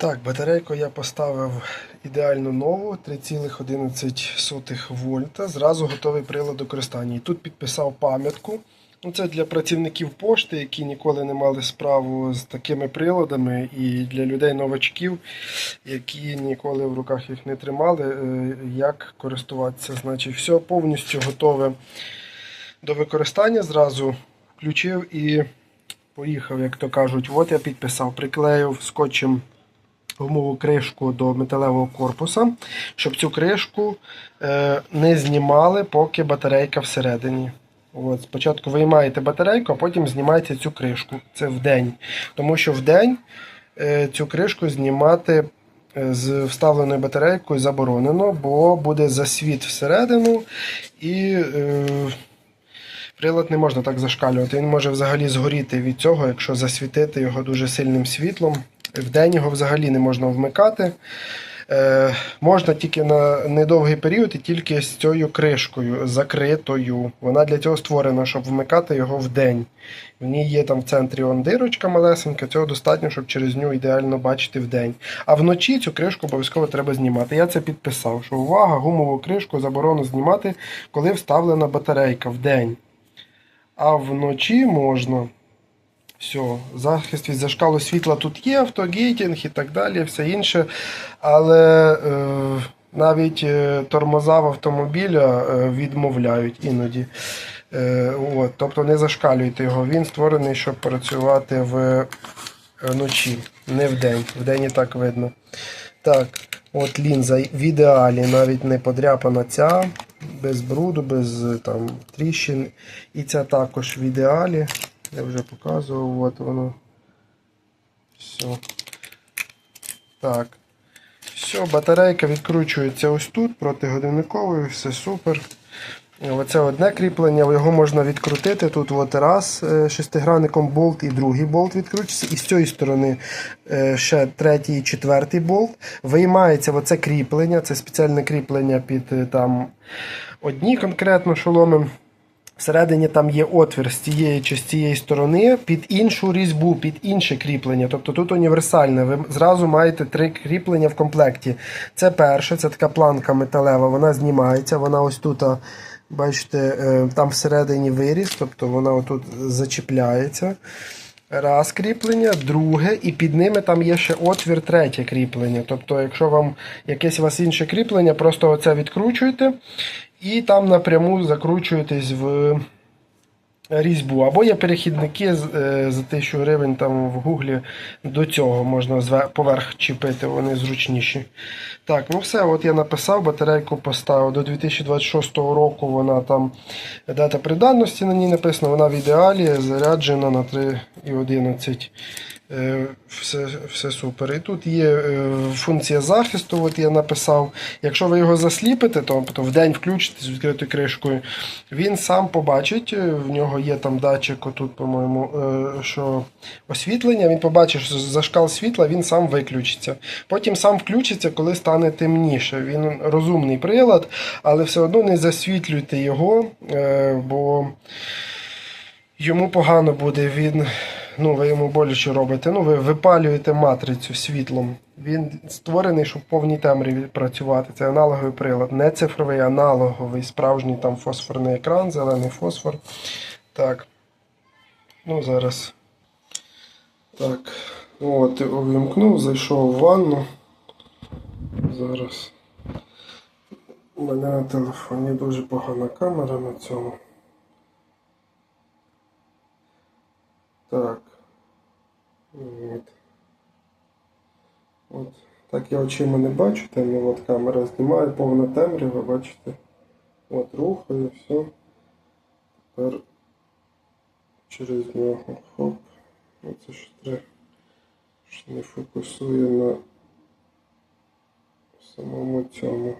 Так, батарейку я поставив ідеально нову 3,11 вольта. Зразу готовий прилад до користування. І тут підписав пам'ятку. Ну, Це для працівників пошти, які ніколи не мали справу з такими приладами, і для людей-новачків, які ніколи в руках їх не тримали, е, як користуватися. Значить, все повністю готове до використання. Зразу включив і поїхав, як то кажуть. От я підписав, приклеїв скотчем гумову кришку до металевого корпуса, щоб цю кришку е, не знімали, поки батарейка всередині. От, спочатку виймаєте батарейку, а потім знімаєте цю кришку. Це в день. Тому що в день е, цю кришку знімати е, з вставленою батарейкою заборонено, бо буде засвіт всередину і. Прилад не можна так зашкалювати. Він може взагалі згоріти від цього, якщо засвітити його дуже сильним світлом. Вдень його взагалі не можна вмикати. Е, можна тільки на недовгий період і тільки з цією кришкою закритою. Вона для цього створена, щоб вмикати його вдень. В ній є там в центрі он дирочка малесенька, цього достатньо, щоб через нього ідеально бачити вдень. А вночі цю кришку обов'язково треба знімати. Я це підписав, що увага, гумову кришку заборонено знімати, коли вставлена батарейка вдень. А вночі можна. Все, захист від зашкалу світла тут є, автогейтінг і так далі, все інше. Але е, навіть е, тормоза в автомобіля е, відмовляють іноді. Е, от, тобто не зашкалюйте його. Він створений, щоб працювати вночі, не вдень. Вдень і так видно. Так, от лінза в ідеалі, навіть не подряпана ця, без бруду, без там, тріщин. І ця також в ідеалі. Я вже показував, от воно. Все. Так. Все, батарейка відкручується ось тут, протигодинниковою, все супер. Оце одне кріплення, його можна відкрутити. Тут от раз е, шестигранником болт і другий болт відкручується. І з цієї сторони е, ще третій і четвертий болт. Виймається оце кріплення, це спеціальне кріплення під е, там одні конкретно шоломи. Всередині там є отвір з цієї чи з цієї сторони під іншу різьбу, під інше кріплення. Тобто тут універсальне. Ви зразу маєте три кріплення в комплекті. Це перше, це така планка металева, вона знімається, вона ось тут, бачите, е, там всередині виріз, тобто вона отут зачіпляється. Раз кріплення, друге, і під ними там є ще отвір, третє кріплення. Тобто, якщо вам якесь у вас інше кріплення, просто оце відкручуєте і там напряму закручуєтесь в різьбу. Або є перехідники е, за 1000 гривень там в гуглі до цього можна поверх чіпити, вони зручніші. Так, ну все, от я написав, батарейку поставив до 2026 року. Вона там дата придатності на ній написана, вона в ідеалі заряджена на 3,11. Е, Все, все супер. І тут є е, функція захисту, от я написав. Якщо ви його засліпите, то тобто в день включите з відкритою кришкою, він сам побачить, е, в нього є там датчик, отут, по-моєму, що освітлення, він побачить, що зашкал світла, він сам виключиться. Потім сам включиться, коли стане темніше. Він розумний прилад, але все одно не засвітлюйте його, бо йому погано буде, він, ну, ви йому боляче робите. Ну, ви випалюєте матрицю світлом. Він створений, щоб в повній темряві працювати. Це аналоговий прилад, не цифровий, аналоговий, справжній там фосфорний екран, зелений фосфор. Так. Ну, зараз. Так. От, увімкнув, зайшов в ванну. Зараз. У мене на телефоні дуже погана камера на цьому. Так. От. От. Так я очима не бачу, темно, от камера знімає, повна темрява, бачите. От рухаю, все. Тепер через нього. Хоп. Оце ж треба. Що не фокусує на самому цьому.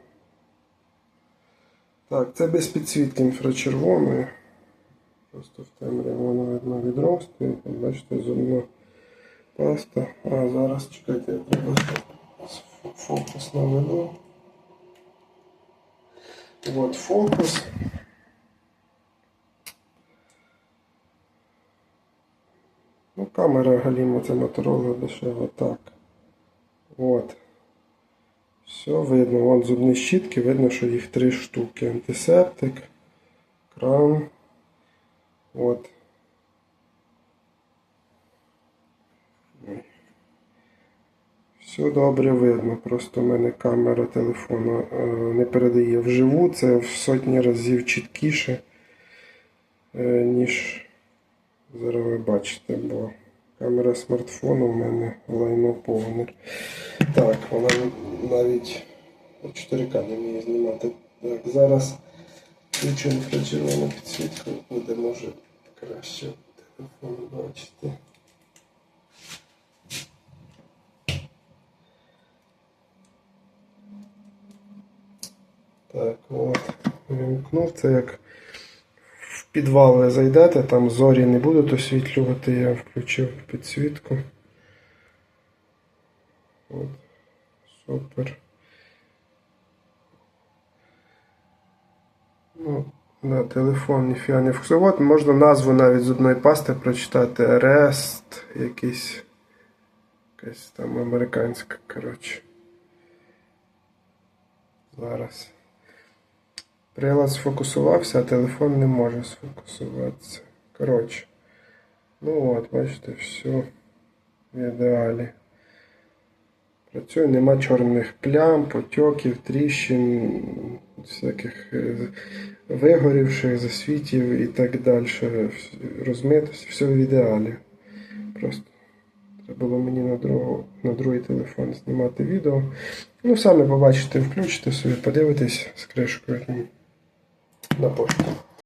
Так, це без підсвітки інфрачервоної. Просто в темряві воно видно відростує. Бачите, зубна паста. А зараз чекайте, я треба фокус наведу. От фокус. Ну, камера галімо, це Motorola дешева так. От. Все видно. Вон зубні щітки, видно, що їх три штуки. Антисептик, кран. От. Все добре видно. Просто в мене камера телефону е, не передає вживу. Це в сотні разів чіткіше, е, ніж зараз ви бачите, бо камера смартфону в мене лайно повне. Так, вона навіть 4К не вміє знімати. Так, зараз включимо інфрачервону підсвітку, буде може краще телефон бачити. Так, от, вимкнув це як в підвал ви зайдете, там зорі не будуть освітлювати, я включив підсвітку. От, супер. Ну, на телефон ніфіга не фіксую. От можна назву навіть зубної пасти прочитати. Rest, якийсь. Якась там американська, коротше. Зараз. Прилад сфокусувався, а телефон не може сфокусуватися. Коротше. Ну от, бачите, все в ідеалі. Працює, нема чорних плям, потьоків, тріщин, всяких е, вигорівших засвітів і так далі. Розмитості, все в ідеалі. Просто треба було мені на, другу, на другий телефон знімати відео. Ну, самі побачите, включите собі, подивитесь з кришкою на пошту.